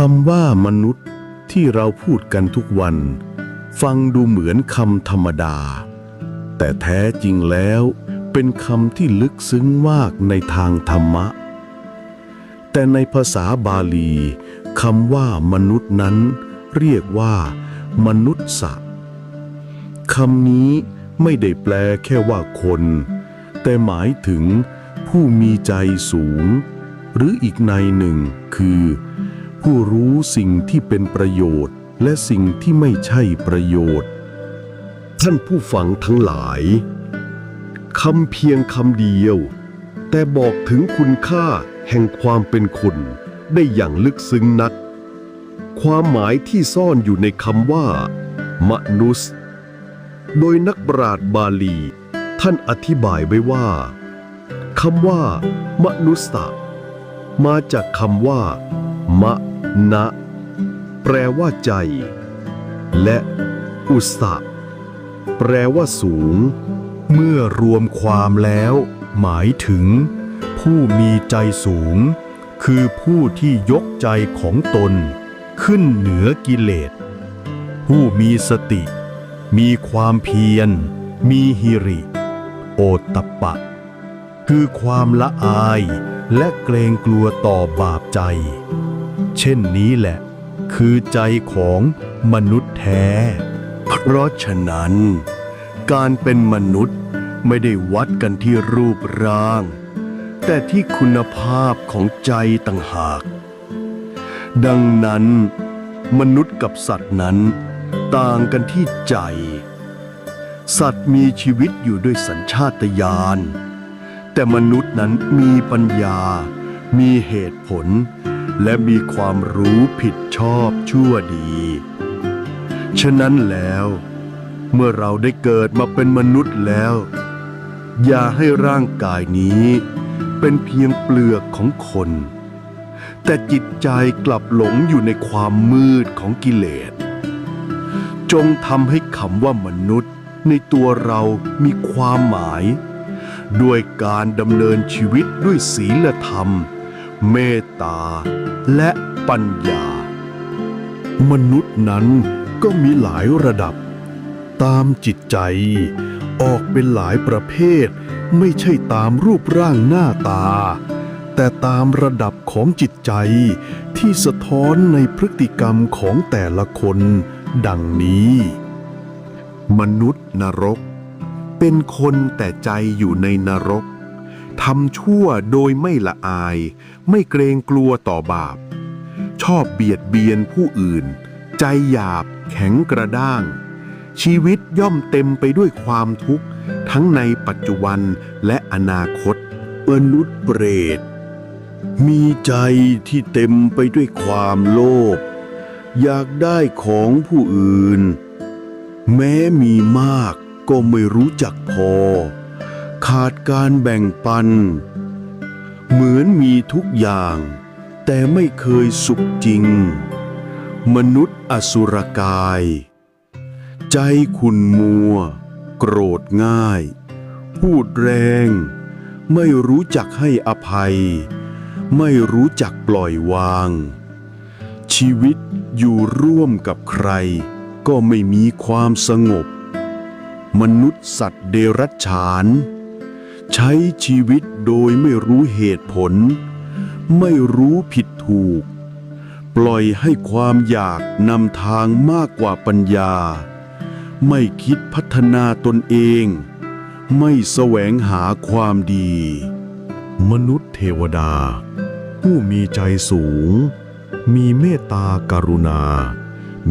คำว่ามนุษย์ที่เราพูดกันทุกวัน ฟังดูเหมือนคำธรรมดา แต่แท้จริงแล้วเป็นคำที่ลึกซึ้งมากในทางธรรมะ แต่ในภาษาบาลีคำว่ามนุษย์นั้น เรียกว่า มนุษย์สะคำนี้ไม่ได้แปลแค่ว่าคน แต่หมายถึงผู้มีใจสูง หรืออีกในหนึ่งคือ ผู้รู้สิ่งที่เป็นประโยชน์ และสิ่งที่ไม่ใช่ประโยชน์ ท่านผู้ฟังทั้งหลายคำเพียงคำเดียว แต่บอกถึงคุณค่าแห่งความเป็นคนได้อย่างลึกซึ้งนัก ความหมายที่ซ่อนอยู่ในคำว่า มนุษย์ โดยนักปราชญ์บาลี ท่านอธิบายไว้ว่าคำว่า มนุษย์มาจากคำว่า มะ นะแปลว่าใจ และอุสะแปลว่าสูง เมื่อรวมความแล้ว หมายถึง ผู้มีใจสูง คือผู้ที่ยกใจของตน ขึ้นเหนือกิเลส ผู้มีสติ มีความเพียร มีหิริ โอตตปปะ คือความละอายและเกรงกลัวต่อบาปใจ เช่นนี้แหละ คือใจของมนุษย์แท้ เพราะฉะนั้น การเป็นมนุษย์ไม่ได้วัดกันที่รูปร่าง แต่ที่คุณภาพของใจต่างหาก ดังนั้น มนุษย์กับสัตว์นั้น ต่างกันที่ใจ สัตว์มีชีวิตอยู่ด้วยสัญชาตญาณแต่มนุษย์นั้นมีปัญญา มีเหตุผล และมีความรู้ผิดชอบชั่วดี ฉะนั้นแล้ว เมื่อเราได้เกิดมาเป็นมนุษย์แล้ว อย่าให้ร่างกายนี้ เป็นเพียงเปลือกของคน แต่จิตใจกลับหลงอยู่ในความมืดของกิเลส จงทำให้คำว่ามนุษย์ในตัวเรามีความหมาย ด้วยการดำเนินชีวิตด้วยศีลธรรม เมตตา และปัญญา มนุษย์นั้นก็มีหลายระดับ ตามจิตใจ ออกเป็นหลายประเภท ไม่ใช่ตามรูปร่างหน้าตา แต่ตามระดับของจิตใจที่สะท้อนในพฤติกรรมของแต่ละคน ดังนี้ มนุษย์นรก เป็นคนแต่ใจอยู่ในนรก ทำชั่วโดยไม่ละอาย ไม่เกรงกลัวต่อบาป ชอบเบียดเบียนผู้อื่น ใจหยาบแข็งกระด้าง ชีวิตย่อมเต็มไปด้วยความทุกข์ ทั้งในปัจจุบันและอนาคตมนุษย์เปรต มีใจที่เต็มไปด้วยความโลภอยากได้ของผู้อื่น แม้มีมากก็ไม่รู้จักพอ ขาดการแบ่งปัน เหมือนมีทุกอย่าง แต่ไม่เคยสุขจริง มนุษย์อสุรกาย ใจขุนมัว โกรธง่าย พูดแรง ไม่รู้จักให้อภัย ไม่รู้จักปล่อยวาง ชีวิตอยู่ร่วมกับใคร ก็ไม่มีความสงบมนุษย์สัตว์เดรัจฉาน ใช้ชีวิตโดยไม่รู้เหตุผล ไม่รู้ผิดถูก ปล่อยให้ความอยากนำทางมากกว่าปัญญา ไม่คิดพัฒนาตนเอง ไม่แสวงหาความดี มนุษย์เทวดา ผู้มีใจสูง มีเมตตากรุณา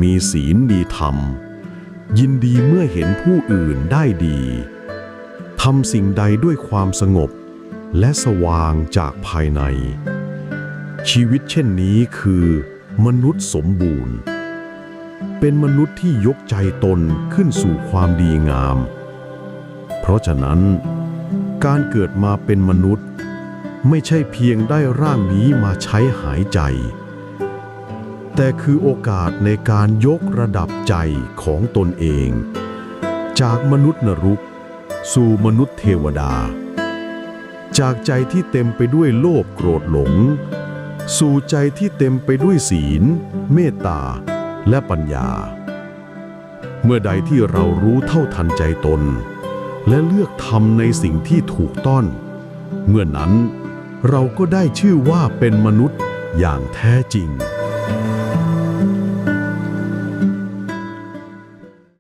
มีศีลมีธรรม ยินดีเมื่อเห็นผู้อื่นได้ดี ทำสิ่งใดด้วยความสงบ และสว่างจากภายใน ชีวิตเช่นนี้คือ มนุษย์สมบูรณ์ เป็นมนุษย์ที่ยกใจตนขึ้นสู่ความดีงาม เพราะฉะนั้น การเกิดมาเป็นมนุษย์ ไม่ใช่เพียงได้ร่างนี้มาใช้หายใจ แต่คือโอกาสในการยกระดับใจของตนเอง จากมนุษย์นรุก สู่มนุษย์เทวดา จากใจที่เต็มไปด้วยโลภโกรธหลง สู่ใจที่เต็มไปด้วยศีล เมตตา และปัญญา เมื่อใดที่เรารู้เท่าทันใจตน และเลือกทำในสิ่งที่ถูกต้องเมื่อนั้นเราก็ได้ชื่อว่าเป็นมนุษย์อย่างแท้จริง